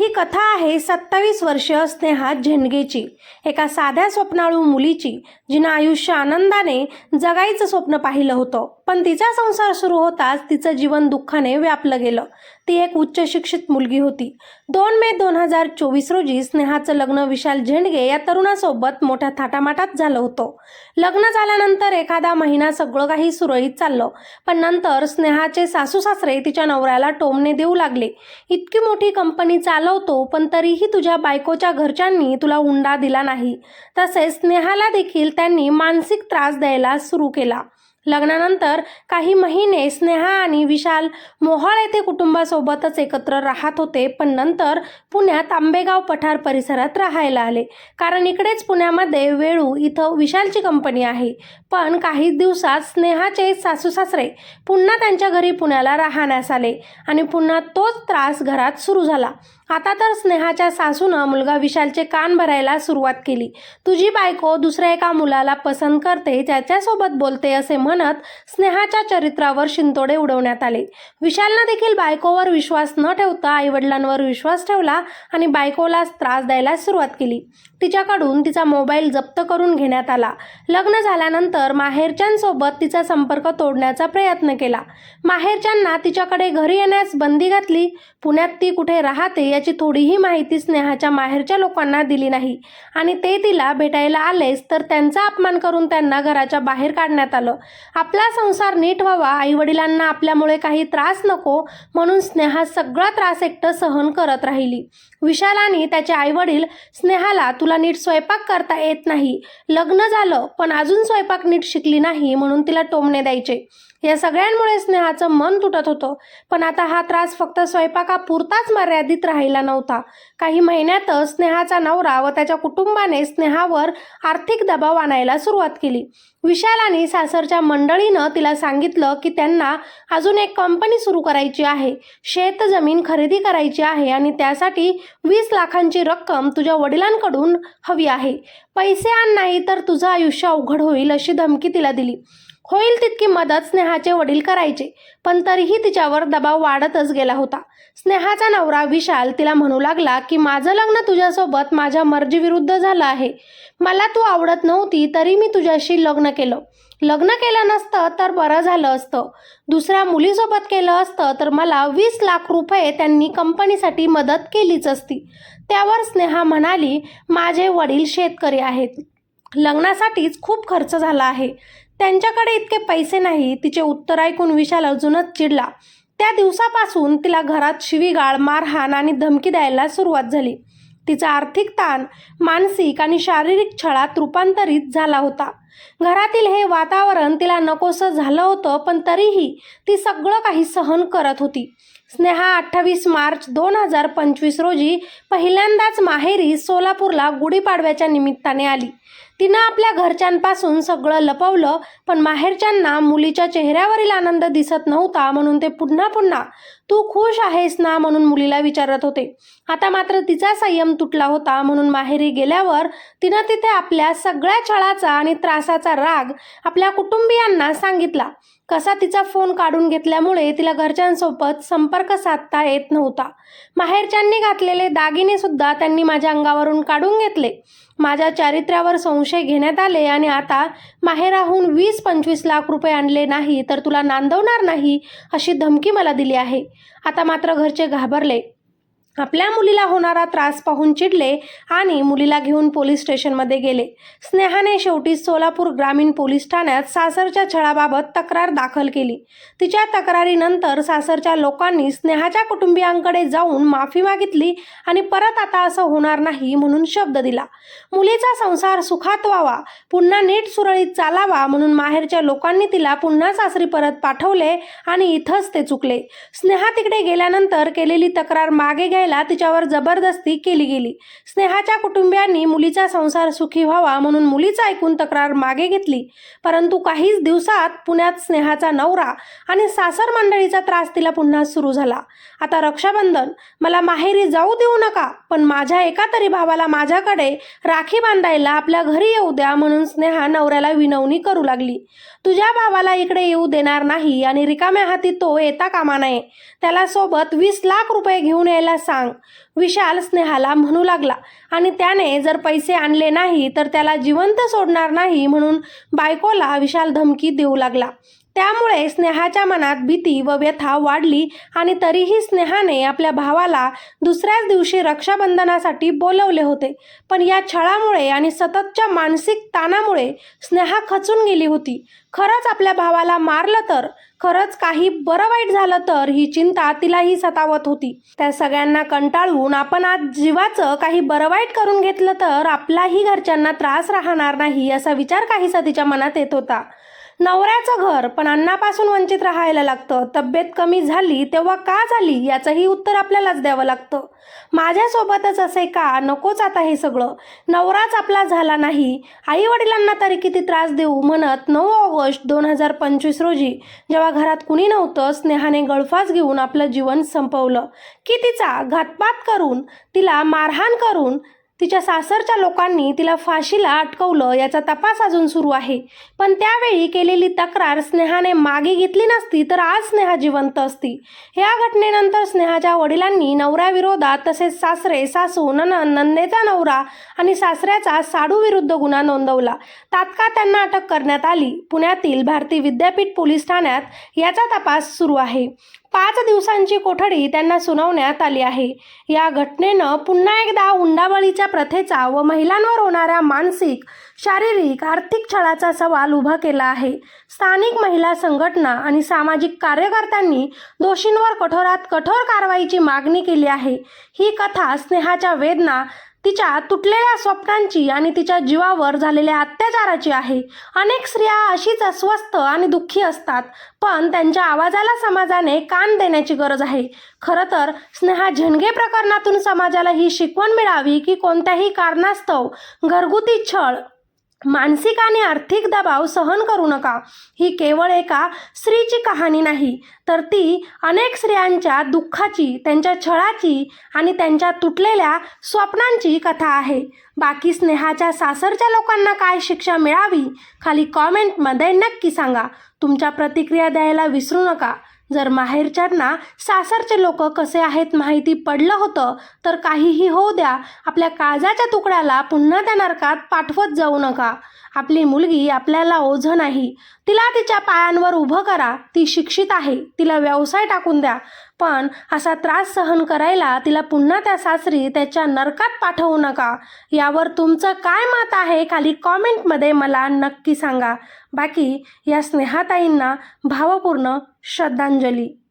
ही कथा आहे सत्तावीस वर्ष स्नेहा झेंडगेची. एका साध्या स्वप्नाळू मुलीची जिनं आयुष्य आनंदाने जगायचं स्वप्न पाहिलं होतं. पण तिचा संसार सुरू होताच तिचं जीवन दुःखाने व्यापलं गेलं. ती एक उच्च शिक्षित मुलगी होती. दोन मे दोन हजार चोवीस रोजी स्नेहाचं लग्न विशाल झेंडगे या तरुणासोबत मोठ्या थाटामाटात झालं होतं. लग्न झाल्यानंतर एखादा महिना सगळं काही सुरळीत चाललं. पण नंतर स्नेहाचे सासू सासरे तिच्या नवऱ्याला टोमने देऊ लागले. इतकी मोठी कंपनी चालवतो पण तरीही तुझ्या बायकोच्या घरच्यांनी तुला हुंडा दिला नाही. तसेच स्नेहाला देखील त्यांनी मानसिक त्रास द्यायला सुरू केला. लग्नानंतर काही महिने स्नेहा आणि विशाल मोहाळ येथे कुटुंबासोबतच एकत्र राहत होते पण नंतर पुण्यात आंबेगाव पठार परिसरात राहायला आले. कारण इकडेच पुण्यामध्ये वेळू इथं विशालची कंपनी आहे. पण काही दिवसात स्नेहाचे सासू सासरे पुन्हा त्यांच्या घरी पुण्याला राहण्यास आले आणि पुन्हा तोच त्रास घरात सुरू झाला. आता तर स्नेहाच्या सासूनं मुलगा विशालचे कान भरायला सुरुवात केली. तुझी बायको दुसऱ्या एका मुलाला पसंत करते त्याच्यासोबत बोलते असे म्हणत स्नेहाच्या चरित्रावर शिंतोडे उडवण्यात आले. विशालनं देखील बायकोवर विश्वास न ठेवता आईवडिलांवर विश्वास ठेवला आणि बायकोला त्रास द्यायला सुरुवात केली. तिच्याकडून तिचा मोबाईल जप्त करून घेण्यात आला. लग्न झाल्यानंतर माहेरच्यांसोबत तिचा संपर्क तोडण्याचा प्रयत्न केला. माहेरच्यांना तिच्याकडे घरी येण्यास बंदी घातली. पुण्यात ती कुठे राहते याची थोडीही माहिती स्नेहाच्या माहेरच्या लोकांना दिली नाही. आणि ते तिला भेटायला आलेच तर त्यांचा अपमान करून त्यांना घराच्या बाहेर काढण्यात आलं. आपला संसार नीट व्हावा आईवडिलांना आपल्यामुळे काही त्रास नको म्हणून स्नेहा सगळा त्रास एकटं सहन करत राहिली. विशालाने त्याचे आईवडील स्नेहाला तुला नीट स्वयंपाक करता येत नाही. लग्न झालं पण अजून स्वयंपाक नीट शिकली नाही म्हणून तिला टोमणे द्यायचे. या सगळ्यांमुळे स्नेहाचं मन तुटत होतं. पण आता हा त्रास फक्त स्वयंपाकापुरताच मर्यादित राहिला नव्हता. काही महिन्यातच स्नेहाचा नवरा व त्याच्या कुटुंबाने स्नेहावर आर्थिक दबाव आणायला सुरुवात केली. विशाल आणि सासरच्या मंडळीनं तिला सांगितलं की त्यांना अजून एक कंपनी सुरू करायची आहे. शेत जमीन खरेदी करायची आहे आणि त्यासाठी वीस लाखांची रक्कम तुझ्या वडिलांकडून हवी आहे. पैसे आण नाही तर तुझं आयुष्य अवघड होईल अशी धमकी तिला दिली. होईल तितकी मदत स्नेहाचे वडील करायचे पण तरीही तिच्यावर दबाव वाढतच गेला होता. स्नेहाचा नवरा विशाल तिला म्हणू लागला की माझं लग्न तुझ्यासोबत माझ्या मर्जीविरुद्ध झालं आहे. मला तू आवडत नव्हती तरी मी तुझ्याशी लग्न केलं. लग्न केलं नसतं तर बरं झालं असतं. दुसऱ्या मुलीसोबत केलं असतं तर मला वीस लाख रुपये त्यांनी कंपनीसाठी मदत केलीच असती. त्यावर स्नेहा म्हणाली माझे वडील शेतकरी आहेत. लग्नासाठीच खूप खर्च झाला आहे. त्यांच्याकडे इतके पैसे नाही तिचे उत्तर ऐकून विशाल अजूनच चिडला. त्या दिवसापासून तिला घरात शिवीगाळ मारहाण आणि धमकी द्यायला सुरुवात झाली. तिचा आर्थिक ताण मानसिक आणि शारीरिक छळात रूपांतरित झाला होता. घरातील हे वातावरण तिला नकोसं झालं होतं पण तरीही ती सगळं काही सहन करत होती. स्नेहा अठ्ठावीस मार्च दोन हजार पंचवीस रोजी पहिल्यांदाच माहेरी सोलापूरला गुढीपाडव्याच्या निमित्ताने आली. तिनं आपल्या घरच्यांपासून सगळं लपवलं पण माहेरच्यांना मुलीच्या चेहऱ्यावरील आनंद दिसत नव्हता म्हणून ते पुन्हा पुन्हा तू खुश आहेस ना? म्हणून मुलीला विचारत होते. आता मात्र तिचा संयम तुटला होता म्हणून माहेरी गेल्यावर तिनं तिथे आपल्या सगळ्या छळाचा आणि त्रासाचा राग आपल्या कुटुंबियांना सांगितला. कसा तिचा फोन काढून घेतल्यामुळे तिला घरच्यांसोबत संपर्क साधता येत नव्हता. माहेरच्यांनी घातलेले दागिने सुद्धा त्यांनी माझ्या अंगावरून काढून घेतले. माझ्या चारित्र्यावर संशय घेण्यात आले आणि आता माहेराहून वीस पंचवीस लाख रुपये आणले नाही तर तुला नांदवणार नाही अशी धमकी मला दिली आहे. आता मात्र घरचे घाबरले. आपल्या मुलीला होणारा त्रास पाहून चिडले आणि मुलीला घेऊन पोलीस स्टेशनमध्ये गेले. स्नेहाने शेवटी सोलापूर ग्रामीण पोलीस ठाण्यात सासरच्या छळाबाबत तक्रार दाखल केली. तिच्या तक्रारीनंतर सासरच्या लोकांनी स्नेहाच्या कुटुंबियांकडे जाऊन माफी मागितली आणि परत आता असं होणार नाही म्हणून शब्द दिला. मुलीचा संसार सुखात व्हावा पुन्हा नीट सुरळीत चालावा म्हणून माहेरच्या लोकांनी तिला पुन्हा सासरी परत पाठवले आणि इथंच ते चुकले. स्नेहा तिकडे गेल्यानंतर केलेली तक्रार मागे घ्यायला तिच्यावर जबरदस्ती केली गेली. स्नेहाच्या कुटुंबियांनी मुलीचा संसार सुखी व्हावा म्हणून मुलीचा ऐकून तक्रार मागे घेतली. परंतु काहीच दिवसात पुण्यात स्नेहाचा नवरा आणि सासर मंडळीचा त्रास तिला पुन्हा सुरू झाला. आता रक्षाबंधन मला माहेरी जाऊ देऊ नका पण माझ्या एका तरी भावाला माझ्याकडे राखी बांधायला आपल्या घरी येऊ द्या म्हणून स्नेहा नवऱ्याला विनवणी करू लागली. तुझ्या भावाला इकडे येऊ देणार नाही आणि रिकाम्या हाती तो येता कामा नये. त्याला सोबत वीस लाख रुपये घेऊन यायला सांग. विशाल स्नेहाला म्हणू लागला. आणि त्याने जर पैसे आणले नाही तर त्याला जिवंत सोडणार नाही म्हणून बायकोला विशाल धमकी देऊ लागला. त्यामुळे स्नेहाच्या मनात भीती व व्यथा वाढली आणि तरीही स्नेहाने आपल्या भावाला दुसऱ्याच दिवशी रक्षाबंधनासाठी बोलवले होते. पण या छळामुळे आणि सततच्या मानसिक ताणामुळे स्नेहा खचून गेली होती. खरंच आपल्या भावाला मारलं तर? खरंच काही बरं वाईट झालं तर? ही चिंता तिलाही सतावत होती. त्या सगळ्यांना कंटाळून आपण आज जीवाचं काही बरं वाईट करून घेतलं तर आपलाही घरच्यांना त्रास राहणार नाही असा विचार काहीसा तिच्या मनात येत होता. नवऱ्याचं घर पण अन्नापासून वंचित राहायला लागतं. तब्येत कमी झाली तेव्हा का झाली? याचंही उत्तर आपल्यालाच द्यावं लागतं. माझ्यासोबतच असे का? नकोच आता हे सगळं. नवराच आपला झाला नाही. आई वडिलांना तरी किती त्रास देऊ म्हणत नऊ ऑगस्ट दोन हजार पंचवीस रोजी जेव्हा घरात कुणी नव्हतं स्नेहाने गळफास घेऊन आपलं जीवन संपवलं. की तिचा घातपात करून तिला मारहाण करून तिच्या सासरच्या लोकांनी तिला फाशीला अटकवलं याचा तपास अजून सुरू आहे. पण त्यावेळी केलेली तक्रार स्नेहाने मागे घेतली नसती तर आज स्नेहा जिवंत असती. या घटनेनंतर स्नेहाच्या वडिलांनी नवऱ्याविरोधात तसेच सासरे सासू ननन नंदेचा नवरा आणि सासऱ्याचा साडू विरुद्ध गुन्हा नोंदवला. तात्काळ त्यांना अटक करण्यात आली. पुण्यातील भारती विद्यापीठ पोलीस ठाण्यात याचा तपास सुरू आहे. पाच दिवसांची कोठडी त्यांना सुनावण्यात आली आहे. या घटनेनं पुन्हा एकदा हुंडाबळीच्या प्रथेचा व महिलांवर होणाऱ्या मानसिक शारीरिक आर्थिक छळाचा सवाल उभा केला आहे. स्थानिक महिला संघटना आणि सामाजिक कार्यकर्त्यांनी दोषींवर कठोरात कठोर कारवाईची मागणी केली आहे. ही कथा स्नेहाच्या वेदना तिच्या तुटलेल्या स्वप्नांची आणि तिच्या जीवावर झालेल्या अत्याचाराची आहे. अनेक स्त्रिया अशीच अस्वस्थ आणि दुःखी असतात पण त्यांच्या आवाजाला समाजाने कान देण्याची गरज आहे. खरं तर स्नेहा झणगे प्रकरणातून समाजाला ही शिकवण मिळावी की कोणत्याही कारणास्तव घरगुती छळ मानसिक आणि आर्थिक दबाव सहन करू नका. ही केवळ एका स्त्रीची कहाणी नाही तर ती अनेक स्त्रियांच्या दुःखाची त्यांच्या छळाची आणि त्यांच्या तुटलेल्या स्वप्नांची कथा आहे. बाकी स्नेहाच्या सासरच्या लोकांना काय शिक्षा मिळावी खाली कॉमेंटमध्ये नक्की सांगा. तुमच्या प्रतिक्रिया द्यायला विसरू नका. जर माहेरच्यांना सासरचे लोक कसे आहेत माहिती पडलं होतं तर काहीही होऊ द्या. आपल्या काळजाच्या तुकड्याला पुन्हा त्या नरकात पाठवत जाऊ नका. आपली मुलगी आपल्याला ओझं नाही. तिला तिच्या पायांवर उभं करा. ती शिक्षित आहे. तिला व्यवसाय टाकून द्या. पण असा त्रास सहन करायला तिला पुन्हा त्या सासरी त्याच्या नरकात पाठवू नका. यावर तुमचं काय मत आहे खाली कॉमेंटमध्ये मला नक्की सांगा. बाकी या स्नेहाताईंना भावपूर्ण श्रद्धांजली.